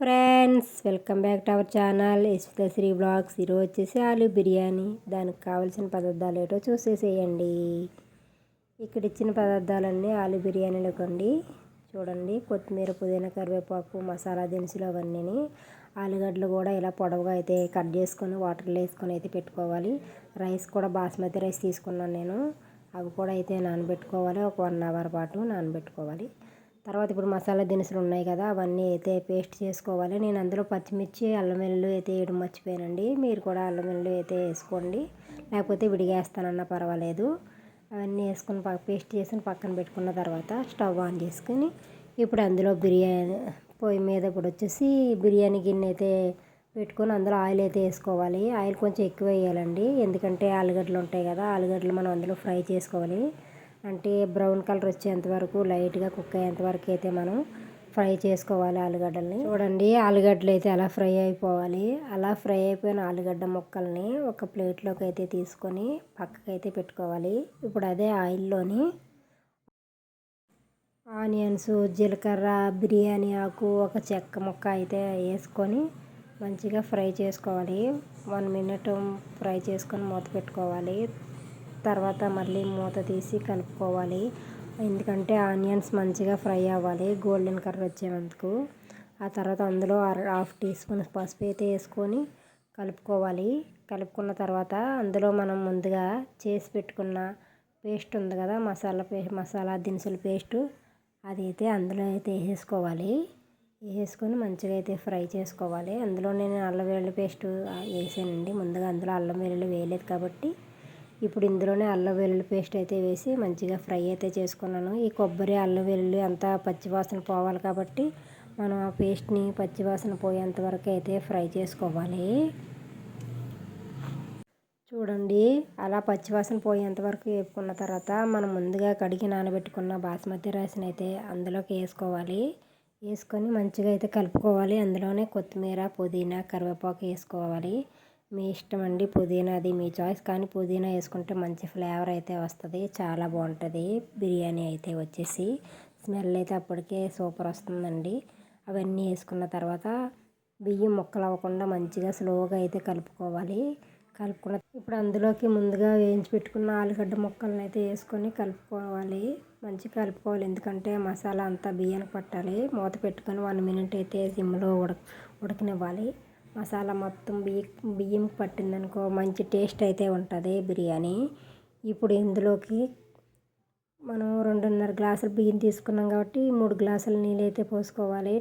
Friends welcome back to our channel. Yashwitha Sri blogs. ఈరోజు వచ్చేసి ఆలు బిర్యానీ. దానికి కావాల్సిన పదార్థాలు ఏంటో చూసేసేయండి. ఇక్కడ ఇచ్చిన పదార్థాలన్నీ ఆలు బిర్యానీలో అండి చూడండి కొత్తిమీర పుదీనా కరివేపాకు మసాలా దినుసులు అవన్నీ ఆలుగడ్డలు కూడా ఇలా పొడవుగా అయితే కట్ చేసుకొని వాటర్లో వేసుకొని అయితే పెట్టుకోవాలి. రైస్ కూడా బాస్మతి రైస్ తీసుకున్నాను నేను. అవి కూడా అయితే నానబెట్టుకోవాలి. ఒక వన్ అవర్ పాటు నానబెట్టుకోవాలి. తర్వాత ఇప్పుడు మసాలా దినుసులు ఉన్నాయి కదా అవన్నీ అయితే పేస్ట్ చేసుకోవాలి. నేను అందులో పచ్చిమిర్చి అల్లం వెల్లుల్లి అయితే వేయడం మర్చిపోయానండి. మీరు కూడా అల్లం వెల్లుల్లి అయితే వేసుకోండి. లేకపోతే విడిగేస్తానన్నా పర్వాలేదు. అవన్నీ వేసుకుని పేస్ట్ చేసుకుని పక్కన పెట్టుకున్న తర్వాత స్టవ్ ఆన్ చేసుకుని ఇప్పుడు అందులో బిర్యానీ పొయ్యి మీద ఇప్పుడు వచ్చేసి బిర్యానీ గిన్నె అయితే పెట్టుకొని అందులో ఆయిల్ అయితే వేసుకోవాలి. ఆయిల్ కొంచెం ఎక్కువ వేయాలండి. ఎందుకంటే ఆలుగడ్డలు ఉంటాయి కదా ఆలుగడ్డలు మనం అందులో ఫ్రై చేసుకోవాలి. అంటే బ్రౌన్ కలర్ వచ్చేంత వరకు లైట్గా కుక్ అయ్యేంత వరకు అయితే మనం ఫ్రై చేసుకోవాలి ఆలుగడ్డల్ని. చూడండి ఆలుగడ్డలు అయితే అలా ఫ్రై అయిపోవాలి. అలా ఫ్రై అయిపోయిన ఆలుగడ్డ ముక్కల్ని ఒక ప్లేట్లోకి అయితే తీసుకొని పక్కకైతే పెట్టుకోవాలి. ఇప్పుడు అదే ఆయిల్లోని ఆనియన్స్ జీలకర్ర బిర్యానీ ఆకు ఒక చెక్క ముక్క అయితే వేసుకొని మంచిగా ఫ్రై చేసుకోవాలి. వన్ మినిట్ ఫ్రై చేసుకొని మూత పెట్టుకోవాలి. తర్వాత మళ్ళీ మూత తీసి కలుపుకోవాలి. ఎందుకంటే ఆనియన్స్ మంచిగా ఫ్రై అవ్వాలి. గోల్డెన్ కలర్ వచ్చేందుకు. ఆ తర్వాత అందులో హాఫ్ టీ స్పూన్ పసుపు అయితే వేసుకొని కలుపుకోవాలి. కలుపుకున్న తర్వాత అందులో మనం ముందుగా చేసి పెట్టుకున్న పేస్ట్ ఉంది కదా మసాలా పే మసాలా దినుసుల పేస్టు అది అయితే అందులో అయితే వేసేసుకోవాలి. వేసుకొని మంచిగా అయితే ఫ్రై చేసుకోవాలి. అందులో నేను అల్లం వెల్లుల్లి పేస్ట్ వేసానండి. ముందుగా అందులో అల్లం వెల్లుల్లి వేయలేదు కాబట్టి ఇప్పుడు ఇందులోనే అల్లం వెల్లుల్లి పేస్ట్ అయితే వేసి మంచిగా ఫ్రై అయితే చేసుకున్నాను. ఈ కొబ్బరి అల్లం వెల్లుల్లి అంతా పచ్చివాసన పోవాలి కాబట్టి మనం ఆ పేస్ట్ని పచ్చివాసన పోయేంత వరకు అయితే ఫ్రై చేసుకోవాలి. చూడండి అలా పచ్చివాసన పోయేంత వరకు వేపుకున్న తర్వాత మనం ముందుగా కడిగి నానబెట్టుకున్న బాస్మతి రైస్ని అయితే అందులోకి వేసుకోవాలి. వేసుకొని మంచిగా అయితే కలుపుకోవాలి. అందులోనే కొత్తిమీర పుదీనా కరివేపాకు వేసుకోవాలి. మీ ఇష్టం అండి పుదీనా. అది మీ చాయిస్. కానీ పుదీనా వేసుకుంటే మంచి ఫ్లేవర్ అయితే వస్తుంది. చాలా బాగుంటుంది. బిర్యానీ అయితే వచ్చేసి. స్మెల్ అయితే అప్పటికే సూపర్ వస్తుందండి. అవన్నీ వేసుకున్న తర్వాత బియ్యం ముక్కలు అవ్వకుండా మంచిగా స్లోగా అయితే కలుపుకోవాలి. కలుపుకున్న ఇప్పుడు అందులోకి ముందుగా వేయించి పెట్టుకున్న ఆలుగడ్డ ముక్కలను అయితే వేసుకొని కలుపుకోవాలి. మంచిగా కలుపుకోవాలి. ఎందుకంటే మసాలా అంతా బియ్యానికి పట్టాలి. మూత పెట్టుకొని వన్ మినిట్ అయితే సిమ్లో ఉడక ఉడకనివ్వాలి. మసాలా మొత్తం బియ్య బియ్యం పట్టిందనుకో మంచి టేస్ట్ అయితే ఉంటుంది బిర్యానీ. ఇప్పుడు ఇందులోకి మనం రెండున్నర గ్లాసులు బియ్యం తీసుకున్నాం కాబట్టి మూడు గ్లాసులు నీళ్ళు అయితే పోసుకోవాలి.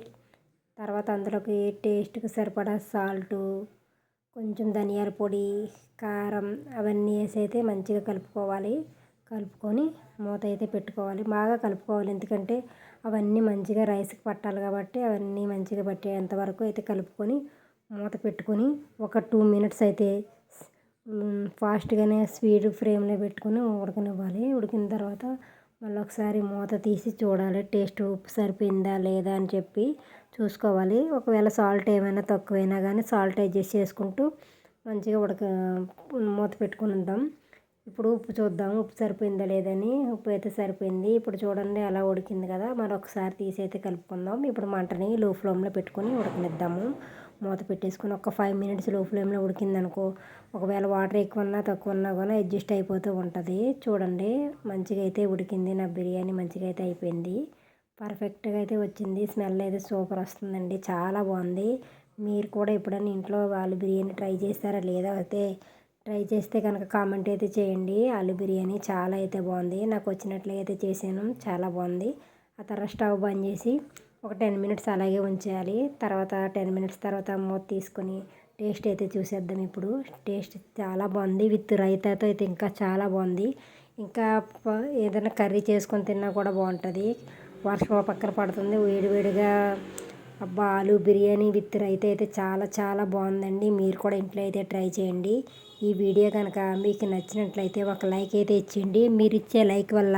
తర్వాత అందులోకి టేస్ట్కి సరిపడా సాల్టు కొంచెం ధనియాల పొడి కారం అవన్నీ వేసి అయితే మంచిగా కలుపుకోవాలి. కలుపుకొని మూత అయితే పెట్టుకోవాలి. బాగా కలుపుకోవాలి ఎందుకంటే అవన్నీ మంచిగా రైస్కి పట్టాలి కాబట్టి అవన్నీ మంచిగా పట్టేంత వరకు అయితే కలుపుకొని మూత పెట్టుకొని ఒక టూ మినిట్స్ అయితే ఫాస్ట్గానే స్పీడ్ ఫ్లేమ్లో పెట్టుకొని ఉడకనివ్వాలి. ఉడికిన తర్వాత మళ్ళీ ఒకసారి మూత తీసి చూడాలి. టేస్ట్ ఉప్పు సరిపోయిందా లేదా అని చెప్పి చూసుకోవాలి. ఒకవేళ సాల్ట్ ఏమైనా తక్కువైనా కానీ సాల్ట్ అడ్జస్ట్ చేసుకుంటూ మంచిగా ఉడక మూత పెట్టుకుని ఉందాం. ఇప్పుడు ఉప్పు చూద్దాం. ఉప్పు సరిపోయిందా లేదని ఉప్పు అయితే సరిపోయింది. ఇప్పుడు చూడండి అలా ఉడికింది కదా. మరొకసారి తీసి అయితే కలుపుకుందాం. ఇప్పుడు మంటని లో ఫ్లేమ్లో పెట్టుకొని ఉడకనిద్దాము. మూత పెట్టేసుకొని ఒక ఫైవ్ మినిట్స్లో ఫ్లేమ్లో ఉడికిందనుకో ఒకవేళ వాటర్ ఎక్కువ ఉన్నా తక్కువ ఉన్నా కూడా అడ్జస్ట్ అయిపోతూ ఉంటుంది. చూడండి మంచిగా అయితే ఉడికింది నా బిర్యానీ మంచిగా అయితే అయిపోయింది. పర్ఫెక్ట్గా అయితే వచ్చింది. స్మెల్ అయితే సూపర్ వస్తుందండి. చాలా బాగుంది. మీరు కూడా ఎప్పుడైనా ఇంట్లో వాళ్ళు బిర్యానీ ట్రై చేస్తారా లేదా అయితే ట్రై చేస్తే కనుక కామెంట్ అయితే చేయండి. ఆలు బిర్యానీ చాలా అయితే బాగుంది. నాకు వచ్చినట్లయితే చేశాను. చాలా బాగుంది. ఆ తర్వాత స్టవ్ బంద్ చేసి ఒక టెన్ మినిట్స్ అలాగే ఉంచేయాలి. తర్వాత టెన్ మినిట్స్ తర్వాత మూత తీసుకొని టేస్ట్ అయితే చూసేద్దాం ఇప్పుడు. టేస్ట్ చాలా బాగుంది. విత్ రైతాతో అయితే ఇంకా చాలా బాగుంది. ఇంకా ఏదైనా కర్రీ చేసుకొని తిన్నా కూడా బాగుంటుంది. వర్షం పక్కన పడుతుంది. వేడివేడిగా అబ్బా ఆలు బిర్యానీ విత్ రైత అయితే చాలా చాలా బాగుందండి. మీరు కూడా ఇంట్లో అయితే ట్రై చేయండి. ఈ వీడియో కనుక మీకు నచ్చినట్లయితే ఒక లైక్ అయితే ఇచ్చేయండి. మీరు ఇచ్చే లైక్ వల్ల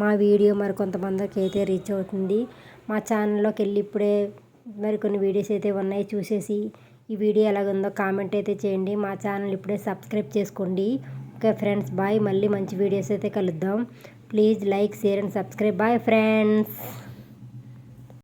మా వీడియో మరి కొంతమందికి అయితే రీచ్ అవుతుంది. మా ఛానల్లోకి వెళ్ళి ఇప్పుడే మరికొన్ని వీడియోస్ అయితే ఉన్నాయి చూసేసి ఈ వీడియో ఎలాగుందో కామెంట్ అయితే చేయండి. మా ఛానల్ ఇప్పుడే సబ్స్క్రైబ్ చేసుకోండి. ఓకే ఫ్రెండ్స్ బాయ్ మళ్ళీ మంచి వీడియోస్ అయితే కలుద్దాం. Please like share and subscribe bye friends